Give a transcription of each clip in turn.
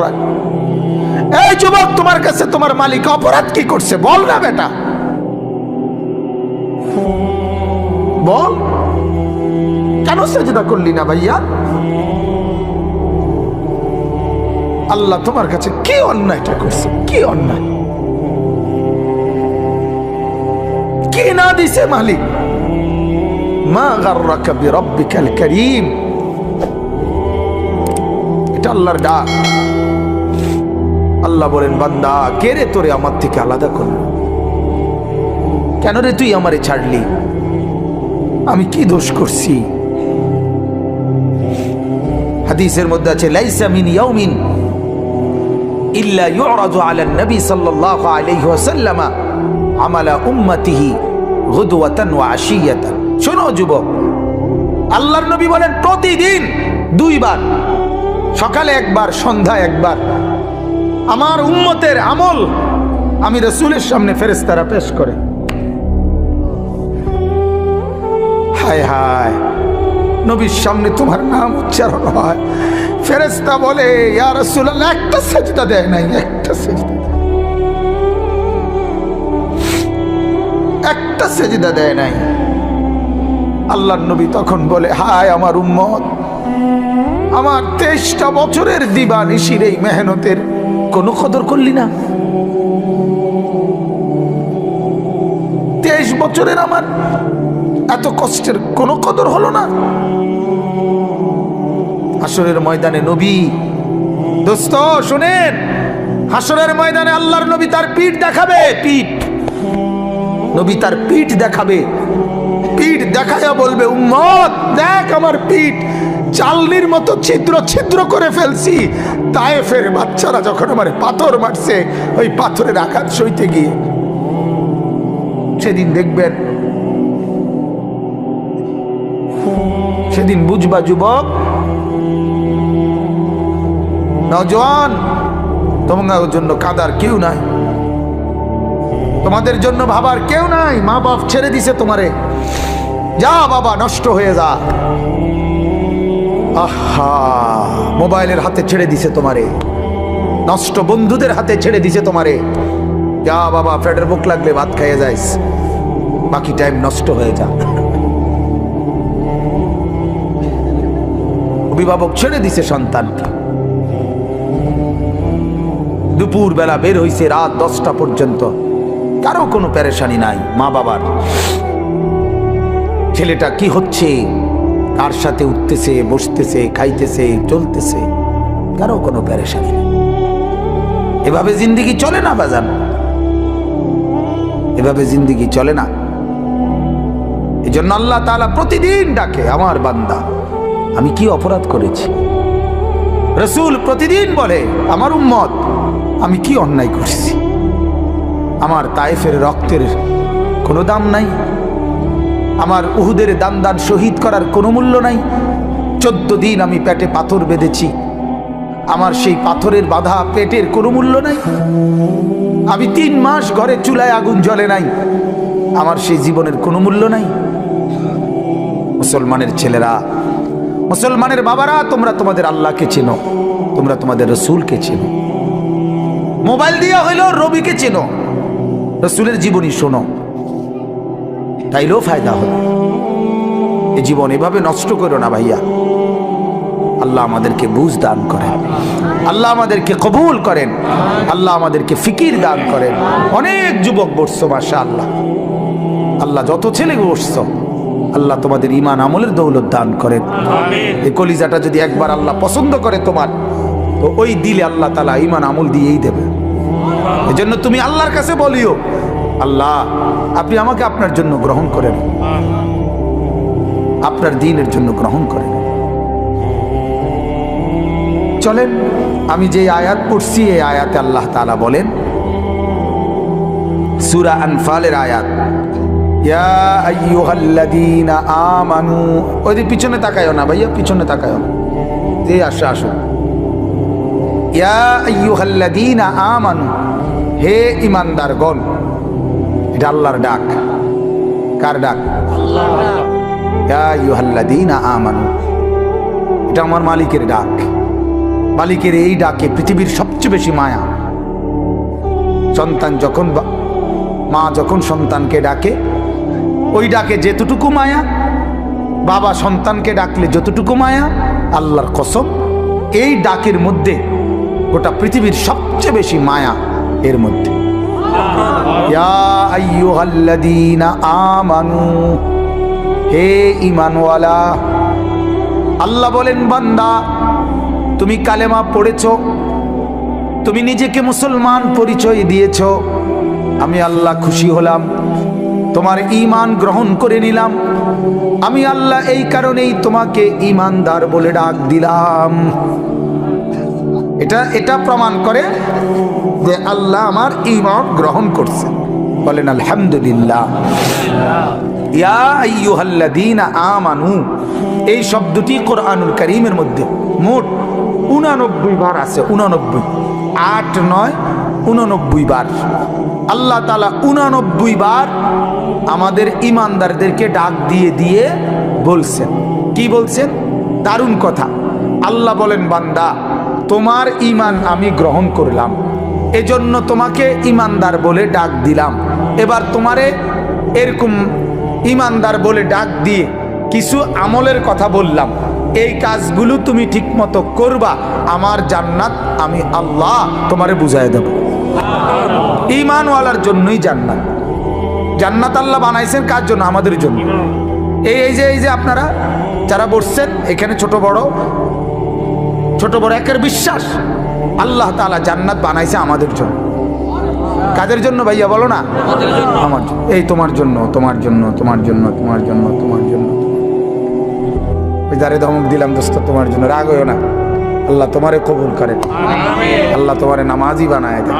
গাররাক এই যুবক, তোমার কাছে তোমার মালিক অপরাধ কি করছে? বল না বেটা। বল। কেন সেজদা করলি না ভাইয়া? আল্লাহ তোমার কাছে কি অন্যায়টা করছে? কি অন্যায়? কি না দিছে মালিক? মা গাররাকা কারীম। এটা আল্লাহর ডাক। আল্লাহ বলেন, বান্দা, কে রে তোরে আমার থেকে আলাদা করল? কেন রে তুই আমারে ছাড়লি? আমি কি দোষ করছি? হাদিসের মধ্যে আছে, লাইসা মিন ইয়াউমিন ইল্লা ইউরাদু আলা নবী সাল্লাল্লাহু আলাইহি ওয়াসাল্লাম আমালা উম্মতিহি গুদওয়াতান ওয়া আশিয়াতান। শোনো যুবক, আল্লাহর নবী বলেন, প্রতিদিন দুইবার, সকালে একবার সন্ধ্যা একবার আমার উম্মতের আমল আমি রসুলের সামনে ফেরেস্তারা পেশ করে। হায় হায়, নবীর সামনে তোমার নাম উচ্চারণ হয়। ফেরেস্তা বলে একটা সেজদা দেয় নাই, একটা সেজদা একটা সেজদা দেয় নাই। আল্লাহর নবী তখন বলে, হায় আমার উম্মত, আমার তেইশটা বছরের দিবা নিশির এই মেহনতের কোনো কদর করলি না। তেইশ বছরের আমার এত কষ্টের কোনো কদর হলো না। হাসরের ময়দানে নবী দোস্ত শুনেন হাসরের ময়দানে আল্লাহর নবী তার পিঠ দেখাবে। পিঠ। নবী তার পিঠ দেখাবে। পিঠ দেখায়া বলবে উম্মত দেখ আমার পিঠ চালনির মতো ছিদ্র ছিদ্র করে ফেলছি। তায়েফের বাচ্চারা যখন আমার পাথর মারছে, ওই পাথরের আঘাত সইতে গিয়ে। সেদিন দেখবেন, সেদিন বুঝবা যুবক নজওয়ান তোমার জন্য কাদার কেউ নাই। তোমাদের জন্য ভাবার কেউ নাই মা বাপ ছেড়ে দিছে তোমারে। যা বাবা, নষ্ট হয়ে যা। আহা, মোবাইলের হাতে ছেড়ে দিছে তোমারে। নষ্ট বন্ধুদের হাতে ছেড়ে দিছে তোমারে। যা বাবা ফ্যাটের বুক লাগলে ভাত খাইয়ে যাইস। বাকি টাইম নষ্ট হয়ে যা। অভিভাবক ছেড়ে দিছে সন্তানকে। দুপুর বেলা বের হইছে রাত দশটা পর্যন্ত। কারও কোনো প্যারেশানি নাই মা বাবার ছেলেটা কি হচ্ছে? কার সাথে উঠতেছে, বসতেছে, খাইতেছে, চলতেছে। কারও কোনো প্যারেশানি নেই। এভাবে জিন্দিগি চলে না, বাজান? এভাবে জিন্দিগি চলে না। এই জন্য আল্লাহ তালা প্রতিদিন ডাকে, আমার বান্দা, আমি কি অপরাধ করেছি? রসুল প্রতিদিন বলে, আমার উম্মত, আমি কি অন্যায় করছি? আমার তায়েফের রক্তের কোনো দাম নাই। আমার উহুদের দান দান শহীদ করার কোনো মূল্য নাই। চোদ্দ দিন আমি পেটে পাথর বেঁধেছি। আমার সেই পাথরের বাধা পেটের কোনো মূল্য নাই। আমি তিন মাস ঘরে চুলায় আগুন জ্বলে নাই। আমার সেই জীবনের কোনো মূল্য নাই। মুসলমানের ছেলেরা, মুসলমানের বাবারা, তোমরা তোমাদের আল্লাহকে চেনো, তোমরা তোমাদের রসুলকে চেনো। মোবাইল দিয়া হইল রবিকে চেনো। রসুলের জীবনী শোনো। তাইলেও ফায়দা হবে। এ জীবন এভাবে নষ্ট করো না ভাইয়া। আল্লাহ আমাদেরকে বুঝ দান করেন। আল্লাহ আমাদেরকে কবুল করেন। আল্লাহ আমাদেরকে ফিকির দান করেন। অনেক যুবক বসছো মাসা আল্লাহ আল্লাহ যত ছেলে বসছো আল্লাহ তোমাদের ইমান আমলের দৌলত দান করেন। এই কলিজাটা যদি একবার আল্লাহ পছন্দ করে তোমার তো ওই দিলে আল্লাহ তালা ইমান আমল দিয়েই দেবে। এজন্য তুমি আল্লাহর কাছে বলিও আল্লাহ, আপনি আমাকে আপনার জন্য গ্রহণ করেন। আপনার দিনের জন্য গ্রহণ করেন। চলেন, আমি যে আয়াত পড়ছি, এই আয়াতে আল্লাহ তালা বলেন, সূরা আনফালের আয়াত আইয়ুহাল্লাযীনা আমানু, ওই যে পিছনে তাকায়ও না ভাইয়া, পিছনে তাকায়ও না। যে আসে আসো ইয়া আইয়ুহাল্লাযীনা আমানু, হে ইমানদারগণ এটা আল্লাহর ডাক। কার ডাক? আমানু। এটা আমার মালিকের ডাক। মালিকের এই ডাকে পৃথিবীর সবচেয়ে বেশি মায়া। সন্তান যখন মা যখন সন্তানকে ডাকে ওই ডাকে যেতটুকু মায়া বাবা সন্তানকে ডাকলে যতটুকু মায়া আল্লাহর কসম এই ডাকের মধ্যে গোটা পৃথিবীর সবচেয়ে বেশি মায়া এর মধ্যে। আমানু। হে আল্লাহ বলেন, বান্দা, তুমি কালেমা পড়েছ, তুমি নিজেকে মুসলমান পরিচয় দিয়েছ, আমি আল্লাহ খুশি হলাম, তোমার ঈমান গ্রহণ করে নিলাম, আমি আল্লাহ এই কারণেই তোমাকে ঈমানদার বলে ডাক দিলাম। এটা এটা প্রমাণ করে যে আল্লাহ আমার ঈমান গ্রহণ করছে। বলেন, আলহামদুলিল্লাহ। ইয়া আমানু, এই শব্দটি কোরআনুল কারীমের মধ্যে মোট উনানব্বই বার আছে, উনানব্বই। আট নয়, উননব্বই বার। আল্লাহ তালা উনানব্বই বার আমাদের ইমানদারদেরকে ডাক দিয়ে দিয়ে বলছেন। কি বলছেন? দারুণ কথা। আল্লাহ বলেন, বান্দা তোমার ইমান আমি গ্রহণ করলাম। এজন্য তোমাকে ইমানদার বলে ডাক দিলাম। এবার তোমারে এরকম ইমানদার বলে ডাক দিয়ে কিছু আমলের কথা বললাম। এই কাজগুলো তুমি ঠিকমতো করবা, আমার জান্নাত আমি আল্লাহ তোমারে বুঝাই দেব। ইমানওয়ালার জন্যই জান্নাত। জান্নাত আল্লাহ বানাইছেন কার জন্য? আমাদের জন্য। এই এই যে এই যে আপনারা যারা বসছেন, এখানে ছোট বড় ছোট বড় একের বিশ্বাস। আল্লাহ তাআলা জান্নাত বানাইছে আমাদের জন্য। কাদের জন্য ভাইয়া বলো না? আমার এই তোমার জন্য তোমার জন্য তোমার জন্য তোমার জন্য তোমার জন্য। ওই দারে ধমক দিলাম দোস্ত তোমার জন্য। রাগ হইও না। আল্লাহ তোমারে কবুল করে। আল্লাহ তোমারে নামাজি বানায় দেয়।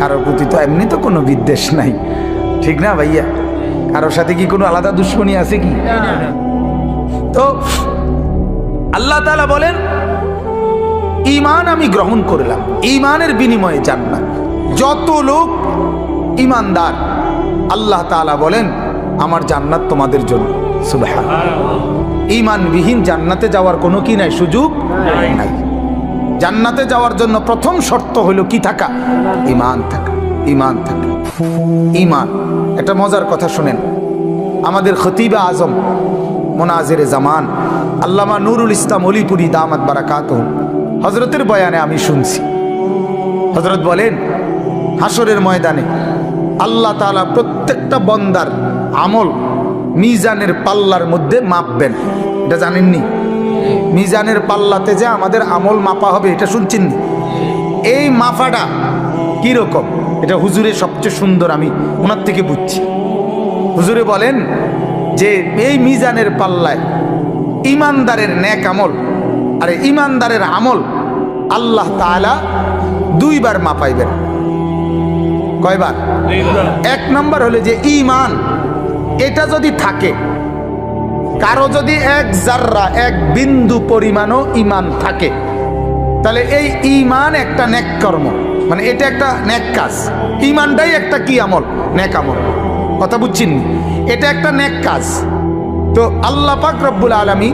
কারোর প্রতি তো এমনি তো কোনো বিদ্বেষ নাই। ঠিক না ভাইয়া? কারোর সাথে কি কোনো আলাদা দুশ্মনী আছে কি? তো আল্লাহ তাআলা বলেন ইমান আমি গ্রহণ করলাম। ইমানের বিনিময়ে জান্নাত। যত লোক ইমানদার আল্লাহ তাআলা বলেন আমার জান্নাত তোমাদের জন্য। সুবহান ইমানবিহীন জান্নাতে যাওয়ার কোনো কি নাই সুযোগ নাই। জান্নাতে যাওয়ার জন্য প্রথম শর্ত হলো কি থাকা? ইমান থাকা ইমান থাকা। ইমান একটা মজার কথা শুনেন। আমাদের খতিবা আজম মোনাজের জামান। আল্লামা নুরুল ইসলাম অলিপুরি দামাত বারাকাত হজরতের বয়ানে আমি শুনছি। হজরত বলেন হাসরের ময়দানে আল্লাহ তাআলা প্রত্যেকটা বন্দার আমল মিজানের পাল্লার মধ্যে মাপবেন। এটা জানেননি? মিজানের পাল্লাতে যে আমাদের আমল মাপা হবে, এটা শুনছেন? এই মাফাটা কীরকম? এটা হুজুরের সবচেয়ে সুন্দর, আমি ওনার থেকে বুঝছি। হুজুরে বলেন যে এই মিজানের পাল্লায় ইমানদারের ন্যাক আমল আরে ইমানদারের আমল আল্লাহ তাআলা দুইবার মাপাইবেন। কয়বার? এক নম্বর হলে যে ইমান এটা যদি থাকে কারও যদি এক জাররা এক বিন্দু পরিমাণও ইমান থাকে তাহলে এই ইমান একটা নেক কর্ম। মানে এটা একটা নেক কাজ। ইমানটাই একটা কি আমল? নেক আমল। কথা এটা একটা নেক কাজ। তো আল্লাহ পাক রব্বুল আলমী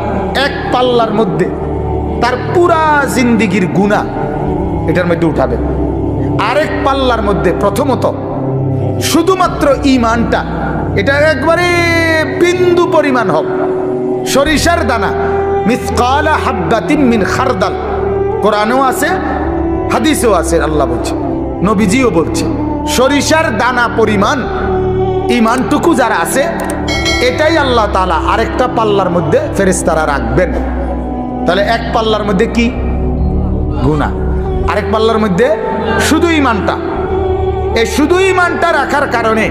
এক পাল্লার মধ্যে তার পুরা জিন্দিগির গুণা এটার মধ্যে উঠাবে আরেক পাল্লার মধ্যে প্রথমত শুধুমাত্র ইমানটা এটা একবারে বিন্দু পরিমাণ হোক। সরিষার দানা, মিসকালা হাব্বাতিন মিন খারদাল। কোরআনেও আছে, হাদিসেও আছে, আল্লাহ বলছে, নবীজিও বলছে, সরিষার দানা পরিমাণ ইমানটুকু যারা আছে, এটাই আল্লাহ তালা আরেকটা পাল্লার মধ্যে ফেরেস্তারা রাখবেন। তাহলে এক পাল্লার মধ্যে কি? গুণা আরেক পাল্লার মধ্যে শুধু ইমানটা এই শুধু ইমানটা রাখার কারণে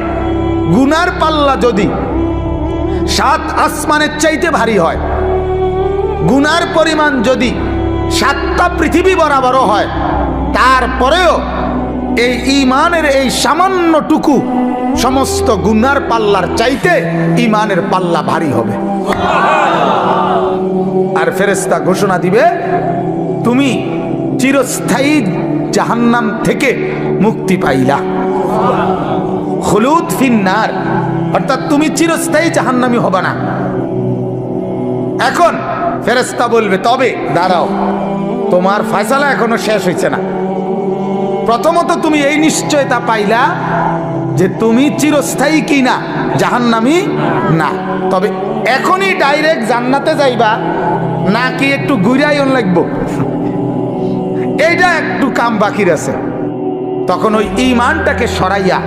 গুনার পাল্লা যদি সাত আসমানের চাইতে ভারী হয়, গুনার পরিমাণ যদি সাতটা পৃথিবী বরাবরও হয়, তারপরেও এই ইমানের এই সামান্যটুকু সমস্ত গুনার পাল্লার চাইতে ইমানের পাল্লা ভারী হবে। আর ফেরেস্তা ঘোষণা দিবে, তুমি চিরস্থায়ী জাহান্নাম থেকে মুক্তি পাইলা। হলুদ ফিন্নার, অর্থাৎ তুমি চিরস্থায়ী জাহান্নামি হবে না। এখন ফেরেস্তা বলবে, তবে দাঁড়াও, তোমার ফয়সালা এখনও শেষ হয়েছে না। প্রথমত তুমি এই নিশ্চয়তা পাইলা যে তুমি চিরস্থায়ী কি না, জাহান্নামি না। তবে এখনই ডাইরেক্ট জান্নাতে যাইবা, নাকি একটু ঘুরাইন লাগবো। এইটা একটু কাম বাকির আছে। তখন ওই ইমানটাকে সরাইয়া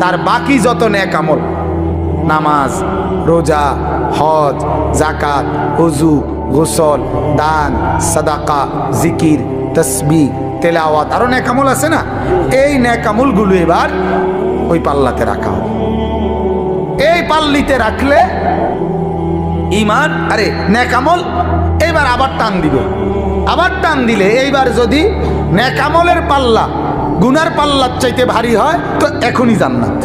তার বাকি যত নেক আমল নামাজ, রোজা, হজ জাকাত হজু, গোসল, দান, সাদাকা, জিকির তসবি তেলাওয়াত। আরও নেকামল আছে না? এই নেকামলগুলো এবার ওই পাল্লাতে রাখা এই পাল্লিতে রাখলে ইমান আরে নেকামল এইবার আবার টান দিবে। আবার টান দিলে এইবার যদি নেকামলের পাল্লা, গুনার পাল্লার চাইতে ভারী হয়, তো এখনই জান্নাত।